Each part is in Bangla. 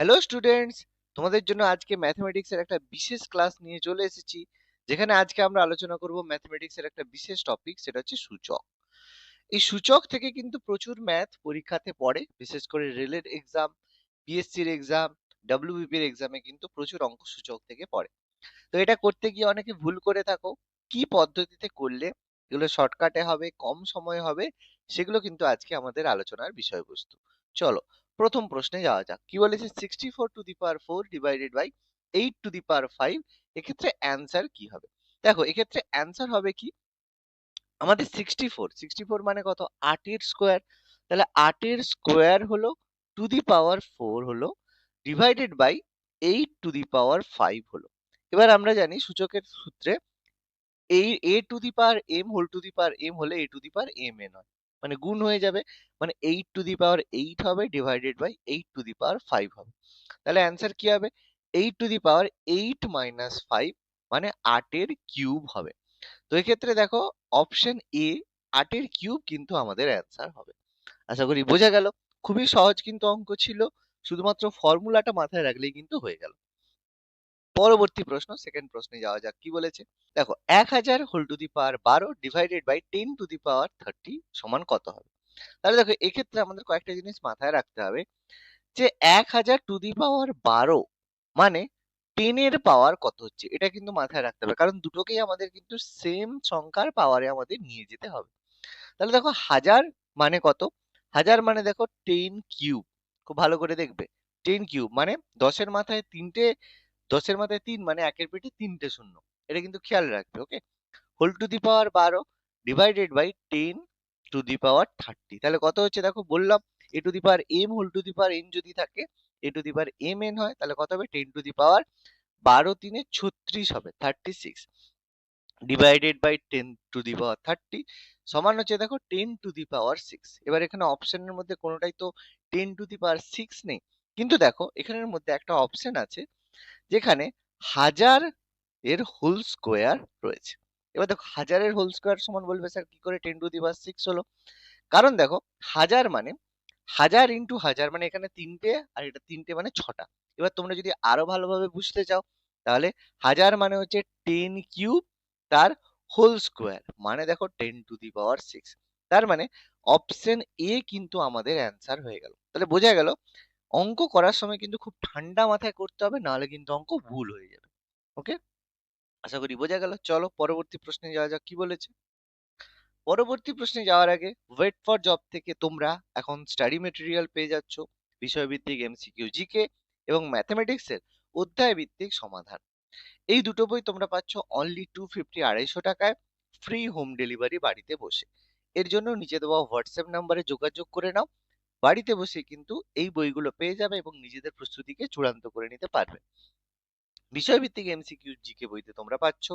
হ্যালো স্টুডেন্টস তোমাদের জন্য আজকে ম্যাথমেটিক্স এর একটা বিশেষ ক্লাস নিয়ে চলে এসেছি, যেখানে আজকে আমরা আলোচনা করব ম্যাথমেটিক্স এর একটা বিশেষ টপিক সেটা হচ্ছে সূচক। এই সূচক থেকে কিন্তু প্রচুর ম্যাথ পরীক্ষাতে পড়ে, বিশেষ করে রেলের এক্সাম পিএসসির এক্সাম ডাব্লিউবিপির এক্সামে কিন্তু প্রচুর অঙ্ক সূচক থেকে পড়ে। তো এটা করতে গিয়ে অনেকে ভুল করে থাকো, কি পদ্ধতিতে করলে এগুলো শর্টকাটে হবে, কম সময়ে হবে, সেগুলো কিন্তু আজকে আমাদের আলোচনার বিষয়বস্তু। চলো প্রথম প্রশ্নে যাওয়া যাক। কি বলেছে sixty four to the power four divided by eight to the power five এক্ষেত্রে অ্যান্সার কি হবে? দেখো, এক্ষেত্রে অ্যান্সার হবে কি? আমাদের সিক্সটি ফোর সিক্সটি ফোর মানে কত? আটের স্কোয়ার তাহলে আটের স্কোয়ার হলো টু দি পাওয়ার ফোর হলো divided by eight to the power five হলো। এবার আমরা জানি সূচকের সূত্রে, এই a to the power m whole to the power m হলে a to the power m n হয়। মানে গুণ হয়ে যাবে। মানে eight to the power eight হবে divided by eight to the power five হবে। তাহলে অ্যান্সার কি হবে? Eight to the power eight minus five মানে আটের কিউব হবে। তো এক্ষেত্রে দেখো অপশন এ আটের কিউব কিন্তু আমাদের অ্যান্সার হবে। আশা করি বোঝা গেল। খুবই সহজ কিন্তু অঙ্ক ছিল। শুধুমাত্র ফর্মুলাটা মাথায় রাখলেই কিন্তু হয়ে গেল। পরবর্তী প্রশ্ন সেকেন্ড প্রশ্নে যাওয়া যাক, কি বলেছে? দেখো, এক হাজার হোল টু দি পাওয়ার বারো divided by ten to the power thirty সমান কত হবে? তাহলে দেখো, এক্ষেত্রে আমাদের কয়েকটা জিনিস মাথায় রাখতে হবে, যে এক হাজার টু দি পাওয়ার বারো মানে টেনের পাওয়ার কত হচ্ছে? এটা কিন্তু মাথায় রাখতে হবে, কারণ দুটোকেই আমাদের কিন্তু সেম সংখ্যার পাওয়ারে আমাদের নিয়ে যেতে হবে। তাহলে দেখো, হাজার মানে কত? হাজার মানে দেখো টেন কিউব খুব ভালো করে দেখবে টেন কিউব মানে দশের মাথায় তিনটে দশের মাথায় তিন মানে একের পেটে তিনটে শূন্য। এটা কিন্তু খেয়াল রাখবে ওকে হোল টু দি পাওয়ার বারো divided by ten to the power thirty তাহলে কত হচ্ছে দেখো, বললাম a to the power m whole to the power n যদি থাকে a to the power m n হয়, তাহলে কত হবে? টেন টু দি পাওয়ার বারো তিনে ছত্রিশ হবে thirty six divided by ten to the power thirty সমান হচ্ছে দেখো ten to the power six এবার এখানে অপশনের মধ্যে কোনোটাই তো ten to the power six নেই। কিন্তু দেখো, এখানের মধ্যে একটা অপশন আছে যেখানে হাজার এর হোল স্কোয়ার রয়েছে। এবার দেখো হাজারের হোল স্কোয়ার সমান বলবে স্যার কি করে? Ten to the power six হলো। কারণ দেখো, হাজার মানে হাজার ইন্টু হাজার মানে এখানে তিনটে, আর এটা তিনটে মানে ছটা। এবার তোমরা যদি আরও ভালোভাবে বুঝতে চাও, তাহলে হাজার মানে হচ্ছে টেন কিউব তার হোল স্কোয়ার মানে দেখো ten to the power six তার মানে অপশন এ কিন্তু আমাদের অ্যান্সার হয়ে গেল। তাহলে বোঝা গেল অঙ্ক করার সময় কিন্তু খুব ঠান্ডা মাথায় করতে হবে, নাহলে কিন্তু অঙ্ক ভুল হয়ে যাবে। ওকে? আশা করি বোঝা গেল। চলো পরবর্তী প্রশ্নে যাওয়া যাক, কি বলেছে? পরবর্তী প্রশ্নে যাওয়ার আগে ওয়েট ফর জব থেকে তোমরা এখন স্টাডি মেটেরিয়াল পেয়ে যাচ্ছ, বিষয়ভিত্তিক এমসিকিউ জিকে এবং ম্যাথমেটিক্স এর অধ্যায় ভিত্তিক সমাধান। এই দুটো বই তোমরা পাচ্ছ অনলি টু ফিফটি আড়াইশো টাকায় ফ্রি হোম ডেলিভারি বাড়িতে বসে। এর জন্য নিচে দেওয়া হোয়াটসঅ্যাপ নাম্বারে যোগাযোগ করে নাও। বাড়িতে বসে কিন্তু এই বইগুলো পেয়ে যাবে এবং নিজেদের প্রস্তুতিকে চূড়ান্ত করে নিতে পারবে। বিষয়ভিত্তিক এমসিকিউ জিকে বইতে তোমরা পাচ্ছ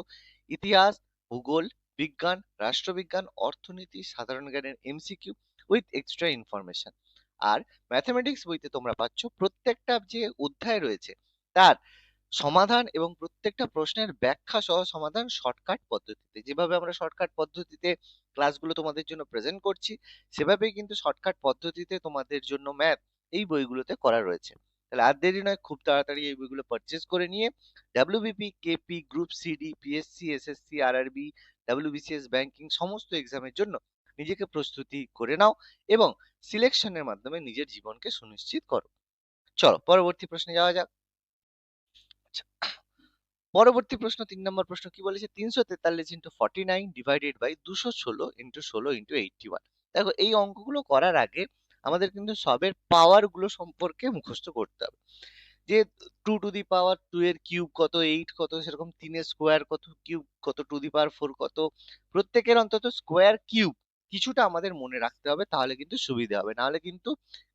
ইতিহাস, ভূগোল, বিজ্ঞান, রাষ্ট্রবিজ্ঞান, অর্থনীতি, সাধারণ জ্ঞানের এমসিকিউ উইথ এক্সট্রা ইনফরমেশন আর ম্যাথমেটিক্স বইতে তোমরা পাচ্ছ প্রত্যেকটা যে অধ্যায় রয়েছে তার সমাধান এবং প্রত্যেকটা প্রশ্নের ব্যাখ্যা সহ সমাধান শর্টকাট পদ্ধতিতে। যেভাবে আমরা শর্টকাট পদ্ধতিতে ক্লাসগুলো তোমাদের জন্য প্রেজেন্ট করছি, সেভাবেই কিন্তু শর্টকাট পদ্ধতিতে তোমাদের জন্য ম্যাথ এই বইগুলোতে করা রয়েছে। তাহলে আর দেরি নয়, খুব তাড়াতাড়ি এই বইগুলো পারচেজ করে নিয়ে WBP KP group CD PSC SSC RRB WBCS banking সমস্ত এক্সামের জন্য নিজেকে প্রস্তুতি করে নাও এবং সিলেকশনের মাধ্যমে নিজের জীবনকে সুনিশ্চিত করো। চলো, পরবর্তী প্রশ্নে যাওয়া যাক। আচ্ছা, পরবর্তী প্রশ্ন তিন নম্বর প্রশ্ন কি বলেছে? তিনশো তেতাল্লিশ into forty nine divided by দুশো ষোলো ইন্টু ষোলো ইন্টু এইটটি ওয়ান দেখো এই অঙ্কগুলো করার আগে আমাদের কিন্তু সবের পাওয়ারগুলো সম্পর্কে মুখস্থ করতে হবে। যে two to the power two এর কিউব কত এইট কত সেরকম তিনের স্কোয়ার কত কিউব কত টু দি পাওয়ার ফোর কত প্রত্যেকের অন্তত স্কোয়ার কিউব কিছুটা আমাদের মনে রাখতে হবে তাহলে কিন্তু সুবিধা হবে। নাহলে কিন্তু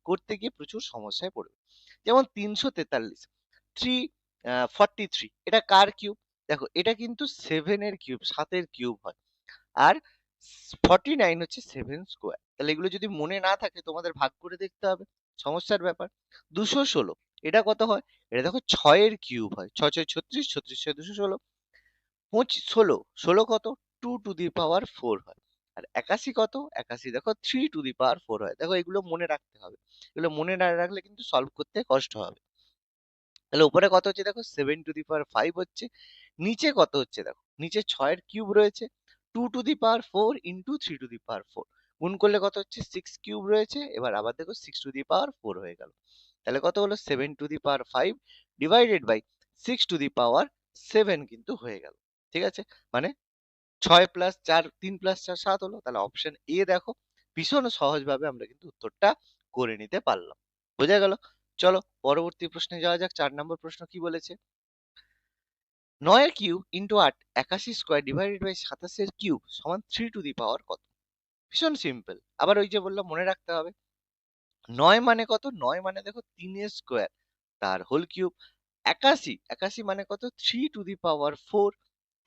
করতে গিয়ে প্রচুর সমস্যায় পড়বে। যেমন তিনশো তেতাল্লিশ থ্রি ফর্টি থ্রি এটা কার কিউব দেখো, এটা কিন্তু সেভেন এর কিউব সাতের কিউব হয়। আর ফর্টি নাইন হচ্ছে সেভেন স্কোয়ার তাহলে এগুলো যদি মনে না থাকে, তোমাদের ভাগ করে দেখতে হবে। সমস্যার ব্যাপার। দুশো ষোলো। এটা কত হয়? এটা দেখো ছয়ের কিউব হয়। ছয় ছয়, ছত্রিশ ছত্রিশ, ছয়, দুশো ষোলো। পঁচিশ, ষোলো। ষোলো কত? Two to the power four হয়। আর একাশি কত? একাশি। দেখো three to the power four হয়। দেখো, এগুলো মনে রাখতে হবে। এগুলো মনে না রাখলে কিন্তু সলভ করতে কষ্ট হবে। তাহলে উপরে কত হচ্ছে দেখো? Seven to the power five হচ্ছে। নিচে কত হচ্ছে দেখো? নিচে ছয়ের কিউব রয়েছে। Two to the power four into three to the power four গুণ করলে কত হচ্ছে? সিক্স কিউব রয়েছে। এবার আবার দেখো six to the power four হয়ে গেল। তাহলে কত হলো? Seven to the power five divided by six to the power seven কিন্তু হয়ে গেল। ঠিক আছে? মানে ছয় প্লাস চার, তিন প্লাস চার, সাত হলো। তাহলে অপশন এ দেখো। ভীষণ সহজভাবে আমরা কিন্তু উত্তরটা করে নিতে পারলাম। বোঝা গেল? চলো পরবর্তী প্রশ্নে যাওয়া যাক, চার নম্বর প্রশ্ন কি বলেছে? নয়ের কিউব ইন্টু আট একাশি স্কোয়ার ডিভাইডেড বাই সাতাশের কিউব সমান থ্রি টু দি পাওয়ার কত? ভীষণ সিম্পল আবার ওই যে বললাম, মনে রাখতে হবে। নয় মানে কত? নয় মানে দেখো তিনের স্কোয়ার তার হোল কিউব একাশি। একাশি মানে কত? Three to the power four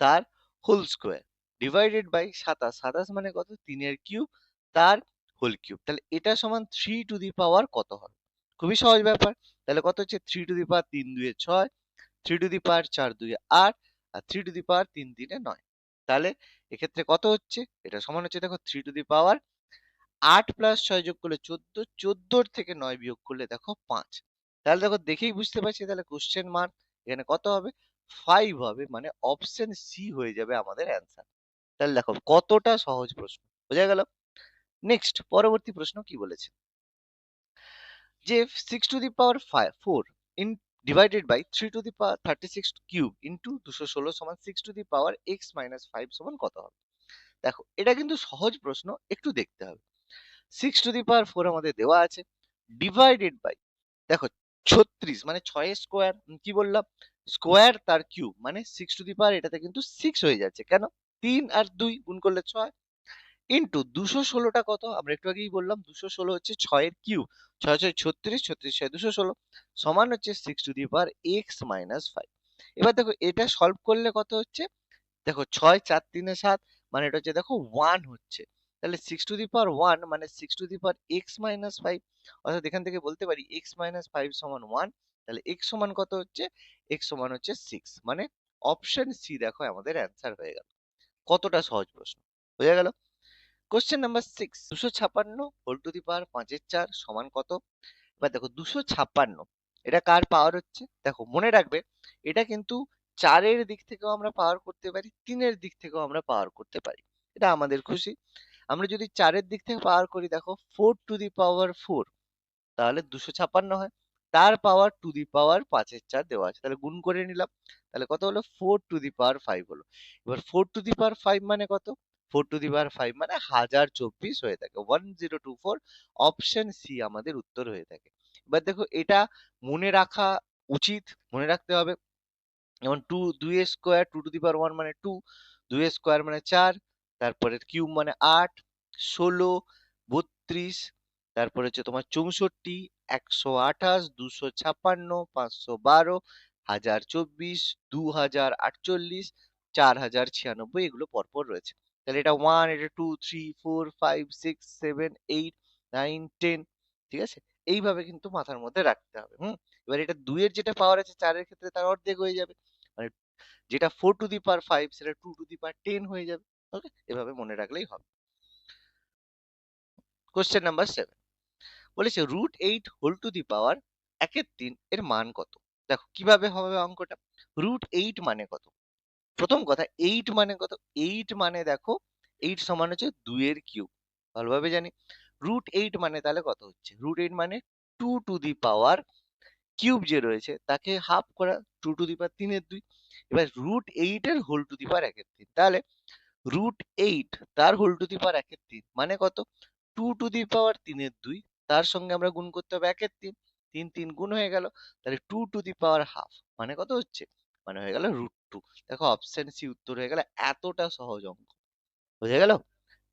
তার হোল স্কোয়ার ডিভাইডেড বাই সাতাশ। সাতাশ মানে কত? তিনের কিউব, তার হোল কিউব। তাহলে এটা সমান থ্রি টু দি পাওয়ার কত হবে? খুবই সহজ ব্যাপার। তাহলে কত হচ্ছে? থ্রি টু দি পাওয়ার তিন দুয়ে ছয় থ্রি টু দি পাওয়ার চার দুয়ে আট, আর থ্রি টু দি পাওয়ার তিন তিনে নয়। তাহলে এক্ষেত্রে কত হচ্ছে? এটা সমান হচ্ছে দেখো থ্রি টু দি পাওয়ার আট প্লাস ছয় যোগ করলে চোদ্দ, চোদ্দোর থেকে নয় বিয়োগ করলে দেখো পাঁচ। তাহলে দেখো দেখেই বুঝতে পারছি তাহলে কোশ্চেন মার্ক এখানে কত হবে? ফাইভ হবে মানে অপশন সি হয়ে যাবে আমাদের অ্যান্সার তাহলে দেখো কতটা সহজ প্রশ্ন, বোঝা গেল? নেক্সট পরবর্তী প্রশ্ন কি বলেছে? যে six to the power five four in divided by three to the power thirty six cube into দুশো ষোলো সমান six to the power x minus five সমান কত হবে? দেখো, এটা কিন্তু সহজ প্রশ্ন, একটু দেখতে হবে। Six to the power four আমাদের দেওয়া আছে ডিভাইডেড বাই দেখো ছত্রিশ মানে ছয় স্কোয়ার কি বললাম? স্কোয়ার তার কিউব মানে সিক্স টু দি পাওয়ার এটাতে কিন্তু সিক্স হয়ে যাচ্ছে। কেন? তিন আর দুই গুণ করলে ছয় ইন্টু দুশো ষোলোটা কত? আমরা একটু আগেই বললাম দুশো ষোলো হচ্ছে ছয়ের কিউব ছয় ছয় ছত্রিশ ছত্রিশ ছয় দুশো ষোলো সমান হচ্ছে six to the power x minus five এবার দেখো এটা সলভ করলে কত হচ্ছে? দেখো ছয় চার তিনে সাত মানে এটা হচ্ছে দেখো ওয়ান হচ্ছে। তাহলে six to the power one মানে six to the power x minus five অর্থাৎ এখান থেকে বলতে পারি এক্স মাইনাস ফাইভ সমান ওয়ান তাহলে এক্স সমান কত হচ্ছে? এক্স সমান হচ্ছে সিক্স মানে অপশন সি দেখো আমাদের অ্যান্সার হয়ে গেল। কতটা সহজ প্রশ্ন। বোঝা গেল? কোশ্চেন নাম্বার সিক্স দুশো ছাপান্ন হোল টু দি পাওয়ার পাঁচের চার সমান কত? এবার দেখো, দুশো ছাপ্পান্ন এটা কার পাওয়ার হচ্ছে? দেখো, মনে রাখবে, এটা কিন্তু চারের দিক থেকেও আমরা পাওয়ার করতে পারি, তিনের দিক থেকেও আমরা পাওয়ার করতে পারি। এটা আমাদের খুশি। আমরা যদি চারের দিক থেকে পাওয়ার করি, দেখো four to the power four তাহলে দুশো ছাপ্পান্ন হয়। তার পাওয়ার টু দি পাওয়ার পাঁচের চার দেওয়া আছে। তাহলে গুণ করে নিলাম, তাহলে কত হলো? Four to the power five হলো। এবার four to the power five মানে কত? Four to the power five মানে হাজার চব্বিশ হয়ে থাকে। One zero two four option C আমাদের উত্তর হয়ে থাকে। এবার দেখো, এটা মনে রাখা উচিত, মনে রাখতে হবে। যেমন টু দুই square two to the power one মানে টু দুই স্কোয়ার মানে চার তারপরে কিউব মানে আট, ষোলো, বত্রিশ, তারপরে হচ্ছে তোমার চৌষট্টি, একশো আঠাশ, দুশো ছাপ্পান্ন পাঁচশো বারো, হাজার চব্বিশ দু হাজার আটচল্লিশ চার হাজার ছিয়ানব্বই, এগুলো পরপর রয়েছে। তাহলে এটা ওয়ান এটা two three four five six seven eight nine ten ঠিক আছে? এইভাবে কিন্তু মাথার মধ্যে রাখতে হবে, হুম? এবার এটা দুইয়ের যেটা পাওয়ার আছে, চারের ক্ষেত্রে তার অর্ধেক হয়ে যাবে। মানে যেটা four to the power five সেটা two to the power ten হয়ে যাবে ওকে এভাবে মনে রাখলেই হবে। কোশ্চেন নাম্বার সেভেন বলেছে root eight whole to the power একের তিন এর মান কত? দেখো, কীভাবে হবে অঙ্কটা? রুট এইট মানে কত? প্রথম কথা এইট মানে কত? এইট মানে দেখো এইট সমান হচ্ছে দুইয়ের কিউব। ভালোভাবে জানি। রুট এইট মানে তাহলে কত হচ্ছে? রুট এইট মানে two to the power cube যে রয়েছে, তাকে হাফ করা টু টু দি পাওয়ার তিনের দুই। এবার রুট এইট এর হোল টু দি পাওয়ার একের তিন। তাহলে রুট এইট তার হোল টু দি পাওয়ার একের তিন। মানে কত? টু টু দি পাওয়ার তিনের দুই। তার সঙ্গে আমরা গুণ করতে হবে একের তিন। তিন তিন গুণ হয়ে গেল। তাহলে two to the power half মানে কত হচ্ছে? মানে হয়ে গেল রুট টু দেখো অপশন সি উত্তর হয়ে গেল এতটা সহজ অঙ্ক। বুঝে গেল?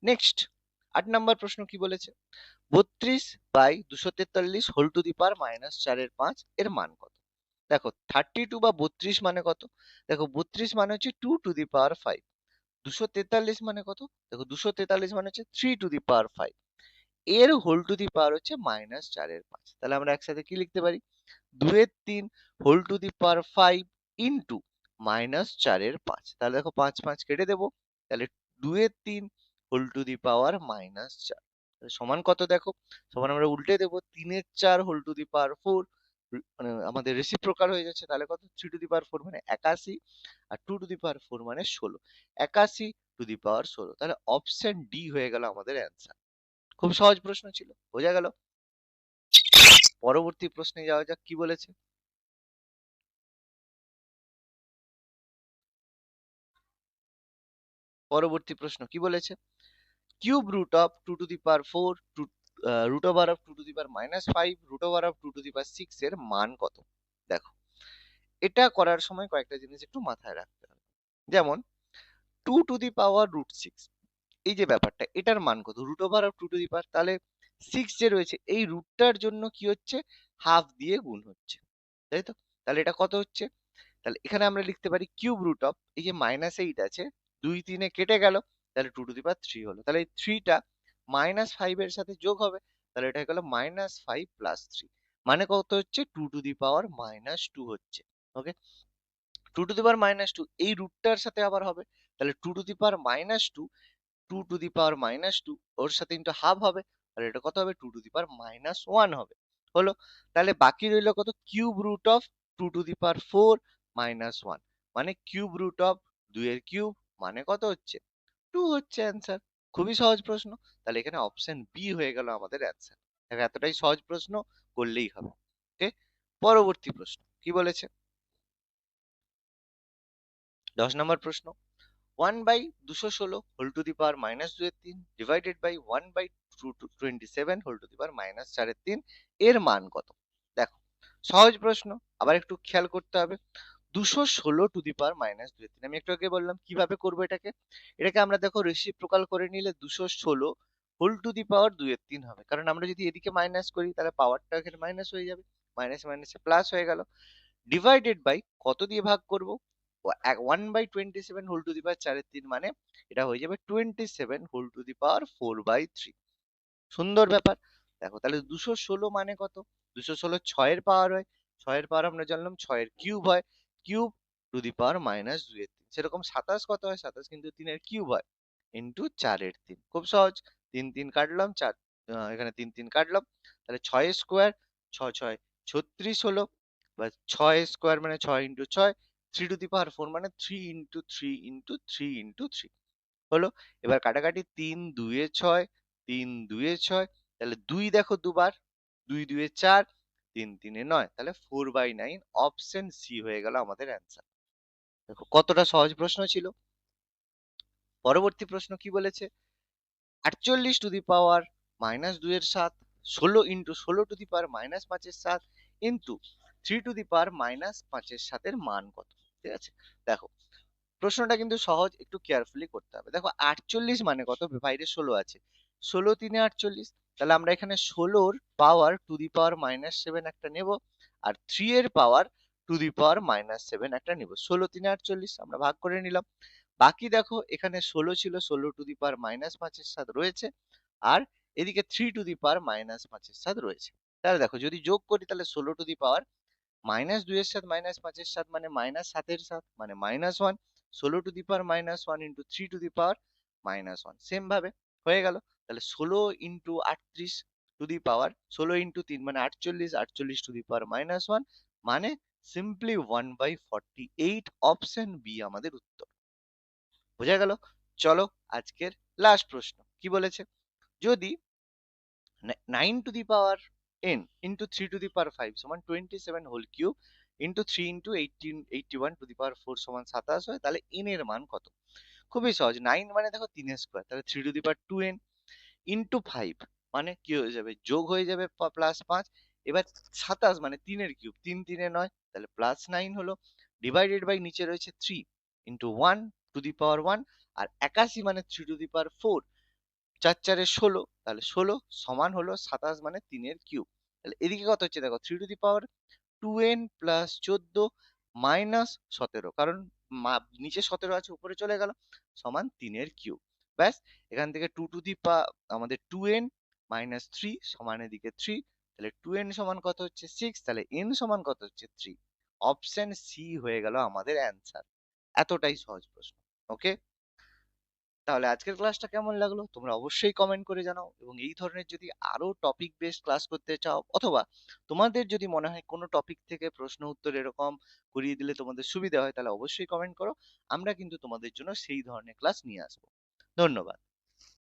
নেক্সট আট নাম্বার প্রশ্ন কি বলেছে? বত্রিশ বাই দুশো তেতাল্লিশ whole to the power minus চারের পাঁচ এর মান কত? দেখো থার্টি টু বা বত্রিশ মানে কত? দেখো বত্রিশ মানে হচ্ছে two to the power five দুশো তেতাল্লিশ মানে কত? দেখো দুশো তেতাল্লিশ মানে হচ্ছে three to the power five এর হোল টু দি পাওয়ার হচ্ছে মাইনাস চারের পাঁচ। তাহলে আমরা একসাথে কি লিখতে পারি? দুয়ের তিন whole to the power five into minus চারের পাঁচ। তাহলে দেখো পাঁচ পাঁচ কেটে দেবো। তাহলে দুয়ের তিন whole to the power minus চার। সমান কত দেখো? সমান আমরা উল্টে দেবো। তিনের চার whole to the power four মানে আমাদের রেসিপ্রোকাল হয়ে যাচ্ছে। তাহলে কত? Three to the power four মানে একাশি আর two to the power four মানে ষোলো। একাশি টু দি পাওয়ার ষোলো। তাহলে অপশন ডি হয়ে গেল আমাদের অ্যান্সার খুব সহজ প্রশ্ন ছিল। বোঝা গেল? পরবর্তী প্রশ্নে যাওয়া যাক, কি বলেছে? পরবর্তী প্রশ্ন, কি বলেছে? Cube root of two to the power four two root over of two to the power minus five root over of two to the power six এর মান কত? দেখো, এটা করার সময় কয়েকটা জিনিস একটু মাথায় রাখতে হবে। যেমন two to the power root six এই যে ব্যাপারটা, এটার মান কত? Root over of two to the power তাহলে সিক্স যে রয়েছে, এই রুটটার জন্য কি হচ্ছে? হাফ দিয়ে গুণ হচ্ছে, তাই তো? তাহলে এটা কত হচ্ছে? তাহলে এখানে আমরা লিখতে পারি কিউব রুট অফ এই যে মাইনাস এইট আছে দুই তিনে কেটে গেল, তাহলে two to the power three হলো। তাহলে এই থ্রিটা মাইনাস ফাইভ এর সাথে যোগ হবে, তাহলে এটা গেল মাইনাস ফাইভ প্লাস থ্রি মানে কত হচ্ছে? Two to the power minus two হচ্ছে। Okay two to the power minus two এই রুটটার সাথে আবার হবে। তাহলে two to the power minus two two to the power minus two ওর সাথে ইন্টু হাফ হবে। আর এটা কত হবে? Two to the power minus one হবে। হলো? তাহলে বাকি রইল কত? Cube root of two to the power four minus one মানে কিউব রুট অফ দুইয়ের কিউব মানে কত হচ্ছে? টু হচ্ছে অ্যান্সার খুবই সহজ প্রশ্ন। তাহলে এখানে অপশন বি হয়ে গেল আমাদের অ্যান্সার এতটাই সহজ প্রশ্ন করলেই হবে ওকে পরবর্তী প্রশ্ন কি বলেছে? দশ নম্বর প্রশ্ন। ওয়ান বাই দুশো ষোলো whole to the power minus দুয়ের তিন divided by one by two twenty seven whole to the power minus চারের তিন এর মান কত? দেখো সহজ প্রশ্ন আবার একটু খেয়াল করতে হবে। দুশো ষোলো টু দি পাওয়ার মাইনাস দুই তিন। আমি একটু আগে বললাম, কীভাবে করব এটাকে? এটাকে আমরা দেখো রেসিপ্রোকাল করে নিলে দুশো ষোলো হোল টু দি পাওয়ার দুইয়ের তিন হবে। কারণ আমরা যদি এদিকে মাইনাস করি, তাহলে পাওয়ারটা এখানে মাইনাস হয়ে যাবে। মাইনাস মাইনাসে প্লাস হয়ে গেল। ডিভাইডেড বাই কত দিয়ে ভাগ করব? One by twenty seven whole to the power চারের তিন মানে এটা হয়ে যাবে twenty seven whole to the power four by three সুন্দর ব্যাপার। দেখো, তাহলে দুশো ষোলো মানে কত? দুশো ষোলো ছয়ের পাওয়ার হয়। ছয়ের পাওয়ার আমরা জানলাম ছয়ের কিউব হয়। Cube to the power minus দুইয়ের তিন। সেরকম সাতাশ কত হয়? সাতাশ কিন্তু তিনের কিউব হয়। ইন্টু চারের তিন। খুব সহজ। তিন তিন কাটলাম, চার এখানে তিন তিন কাটলাম। তাহলে ছয় স্কোয়ার ছয় ছয়, ছত্রিশ হলো। বা ছয় স্কোয়ার মানে ছয় ইন্টু ছয়, three to the power four মানে three into three into three into three. হলো? এবার কাটাকাটি তিন দুয়ে ছয়, তিন দুয়ে ছয়। তাহলে দুই দেখো দুবার। দুই দুয়ে চার তিন তিনে নয়। তাহলে four by nine option C হয়ে গেল আমাদের অ্যান্সার দেখো, কতটা সহজ প্রশ্ন ছিল? পরবর্তী প্রশ্ন কি বলেছে? আটচল্লিশ টু দি পাওয়ার মাইনাস দুইয়ের সাত, ষোলো ইন্টু ষোলো টু দি পাওয়ার মাইনাস পাঁচের সাত into three to the power minus পাঁচের সাতের মান কত? ঠিক আছে? দেখো, প্রশ্নটা কিন্তু সহজ, একটু কেয়ারফুলি করতে হবে। দেখো, আটচল্লিশ মানে কত? বাইরে ষোলো আছে। ষোলো তিনে আটচল্লিশ তাহলে আমরা এখানে ষোলোর power to the power minus seven একটা নেব, আর থ্রি এর power to the power minus seven একটা নেব। ষোলো, তিনে আটচল্লিশ, আমরা ভাগ করে নিলাম। বাকি দেখো, এখানে ষোলো ছিল, ষোলো টু দি পাওয়ার মাইনাস পাঁচের সাত রয়েছে, আর এদিকে three to the power minus পাঁচের সাত রয়েছে। তাহলে দেখো, যদি যোগ করি, তাহলে ষোলো টু দি পাওয়ার মাইনাস দুইয়ের সাত মাইনাস পাঁচের সাত মানে মাইনাস সাতের সাত মানে মাইনাস ওয়ান ষোলো to the power minus one into three to the power minus one same ভাবে হয়ে গেল। তাহলে ষোলো ইন্টু আটত্রিশ টু দি পাওয়ার ষোলো ইন্টু তিন মানে আটচল্লিশ আটচল্লিশ to the power minus one মানে simply one by forty eight option B আমাদের উত্তর। বোঝা গেল? চলো আজকের লাস্ট প্রশ্ন, কি বলেছে? যদি nine to the power n into 3 to the power 5 সমান 27 whole cube into three into eighteen eighty one to the power four সমান সাতাশ হয়, তাহলে n এর মান কত? খুবই সহজ নাইন মানে দেখো তিনের স্কোয়ার তাহলে three to the power two n into five মানে কি হয়ে যাবে? যোগ হয়ে যাবে প্লাস পাঁচ, এবার সাতাশ মানে তিনের কিউব তিন তিনে নয়, তাহলে প্লাস নাইন হলো ডিভাইডেড বাই নিচে রয়েছে three into one to the power one আর একাশি মানে three to the power four চার চারে ষোলো, তাহলে ষোলো সমান হলো সাতাশ মানে তিনের কিউব তাহলে এদিকে কত হচ্ছে? দেখো three to the power two n plus চোদ্দ মাইনাস সতেরো, কারণ নিচে সতেরো আছে, উপরে চলে গেল, সমান তিনের কিউব ব্যাস, এখান থেকে টু টু দি পা আমাদের টু এন মাইনাস থ্রি সমান এদিকে থ্রি তাহলে টু এন সমান কত হচ্ছে সিক্স তাহলে এন সমান কত হচ্ছে থ্রি অপশন সি হয়ে গেল আমাদের অ্যান্সার এতটাই সহজ প্রশ্ন ওকে তাহলে আজকের ক্লাসটা কেমন লাগল? তোমরা অবশ্যই কমেন্ট করে জানাও এবং এই ধরনের যদি আরও টপিক বেস ক্লাস করতে চাও, অথবা তোমাদের যদি মনে হয় কোনো টপিক থেকে প্রশ্ন উত্তর এরকম করিয়ে দিলে তোমাদের সুবিধা হয়, তাহলে অবশ্যই কমেন্ট করো। আমরা কিন্তু তোমাদের জন্য সেই ধরনের ক্লাস নিয়ে আসব। ধন্যবাদ